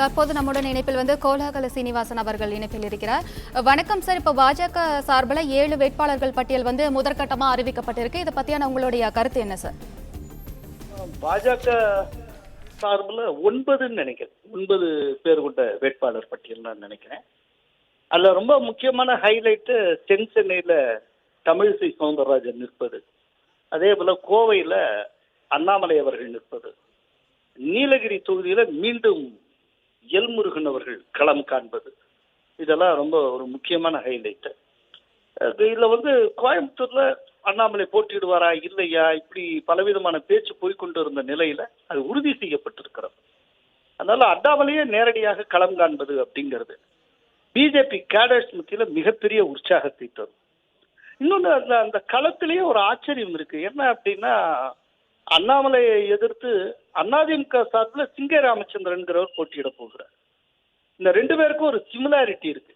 தற்போது நம்முடன் இணைப்பில் வந்து கோலாகல சீனிவாசன் அவர்கள் இணைப்பில் இருக்கிறார். வணக்கம் சார். இப்போ பாஜக சார்பில் ஏழு வேட்பாளர்கள் பட்டியல் வந்து முதற்கட்டமா அறிவிக்கப்பட்டிருக்கு. இதை பத்தியான உங்களுடைய கருத்து என்ன சார்? பாஜக சார்பில் ஒன்பதுன்னு நினைக்கிறேன். ஒன்பது பேர் கொண்ட வேட்பாளர் பட்டியல் நான் நினைக்கிறேன். அதில் ரொம்ப முக்கியமான ஹைலைட்டு தென் சென்னையில் தமிழிசை சவுந்தரராஜன் நிற்பது. அதே போல் கோவையில் அண்ணாமலை அவர்கள் நிற்பது. நீலகிரி தொகுதியில் மீண்டும் எல்முருகன் அவர்கள் களம் காண்பது. இதெல்லாம் ரொம்ப ஒரு முக்கியமான ஹைலைட்டு இதில் வந்து கோயம்புத்தூர்ல அண்ணாமலை போட்டியிடுவாரா இல்லையா இப்படி பலவிதமான பேச்சு போய்க்கொண்டு இருந்த நிலையில அது உறுதி செய்யப்பட்டிருக்கிறது. அதனால அண்ணாமலையே நேரடியாக களம் காண்பது அப்படிங்கிறது. பிஜேபி கேடர்ஸ் மத்தியில மிகப்பெரிய உற்சாகத்தை தரும். இன்னொன்று அந்த அந்த களத்திலேயே ஒரு ஆச்சரியம் இருக்கு. என்ன அப்படின்னா அண்ணாமலையை எதிர்த்து அதிமுக சார்பில் சிங்க ராமச்சந்திரன்கிறவர் போட்டியிட போகிறார். இந்த ரெண்டு பேருக்கும் ஒரு சிமிலாரிட்டி இருக்கு.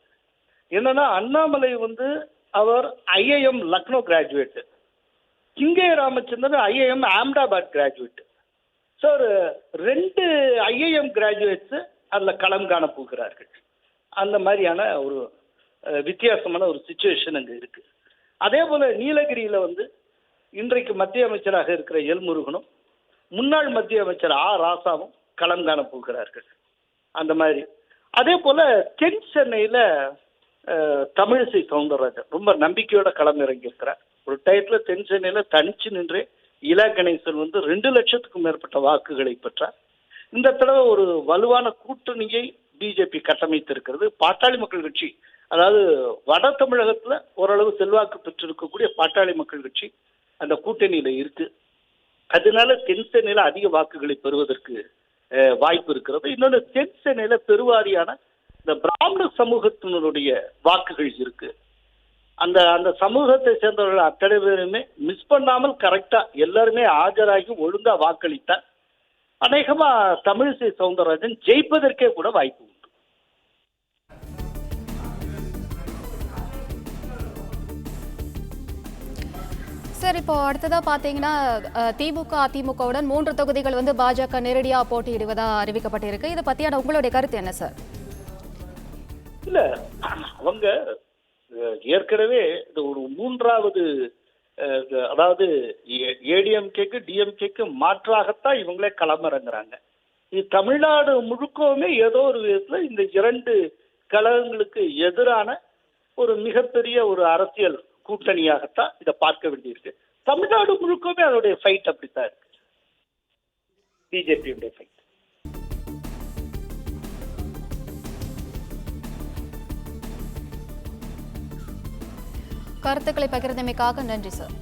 என்னன்னா அண்ணாமலை வந்து அவர் IIM Lucknow graduate Singai Ramachandran IIM Ahmedabad graduate so ஒரு ரெண்டு ஐஏஎம் கிராஜுவேட்ஸு அதில் களம் காண போகிறார்கள். அந்த மாதிரியான ஒரு வித்தியாசமான ஒரு சுச்சுவேஷன் அங்கே இருக்கு. அதே போல நீலகிரியில் வந்து இன்றைக்கு மத்திய அமைச்சராக இருக்கிற எல் முருகனும் முன்னாள் மத்திய அமைச்சர் ஆ. ராசாவும் களம் காண போகிறார்கள். அந்த மாதிரி. அதே போல தென் சென்னையில தமிழிசை சவுந்தரராஜன் ரொம்ப நம்பிக்கையோட களம் இறங்கியிருக்கிறார். ஒரு டயத்துல தென் சென்னையில தனிச்சு நின்று இலா கணேசன் வந்து ரெண்டு லட்சத்துக்கும் மேற்பட்ட வாக்குகளை பெற்றார். இந்த தடவை ஒரு வலுவான கூட்டணியை பிஜேபி கட்டமைத்திருக்கிறது. பாட்டாளி மக்கள் கட்சி அதாவது வட தமிழகத்துல ஓரளவு செல்வாக்கு பெற்றிருக்கக்கூடிய பாட்டாளி மக்கள் கட்சி அந்த கூட்டணியில இருக்கு. அதனால தென் சென்னையில அதிக வாக்குகளை பெறுவதற்கு வாய்ப்பு இருக்கிறது. இன்னொன்று தென் சென்னையில பெருவாரியான இந்த பிராமண சமூகத்தினருடைய வாக்குகள் இருக்கு. அந்த அந்த சமூகத்தை சேர்ந்தவர்கள் அத்தனை பேருமே மிஸ் பண்ணாமல் கரெக்டா எல்லாருமே ஆஜராகி ஒழுங்கா வாக்களித்தார் அநேகமா தமிழிசை சவுந்தரராஜன் ஜெயிப்பதற்கே கூட வாய்ப்பு சார் இப்போ அடுத்ததா பாத்தீங்கன்னா திமுக அதிமுகவுடன் மூன்று தொகுதிகள் வந்து பாஜக நேரடியா போட்டியிடுவதா அறிவிக்கப்பட்டிருக்கு. இதை பத்தியான உங்களுடைய கருத்து என்ன சார்? இல்ல அவங்க ஏற்கனவே இது ஒரு மூன்றாவது அதாவது ஏடிஎம்கேக்கு டிஎம்கேக்கு மாற்றாகத்தான் இவங்களே களமிறங்குறாங்க. இது தமிழ்நாடு முழுக்கவுமே ஏதோ ஒரு விதத்துல இந்த இரண்டு கழகங்களுக்கு எதிரான ஒரு மிகப்பெரிய ஒரு அரசியல் கூட்டணியாகத்தான் இதை பார்க்க வேண்டியிருக்கு. தமிழ்நாடு முழுக்கவே அதோடைய ஃபைட் அப்படித்தான் இருக்கு. பிஜேபியுடைய ஃபைட் கருத்துக்களை பகிர்ந்தமைக்காக நன்றி சார்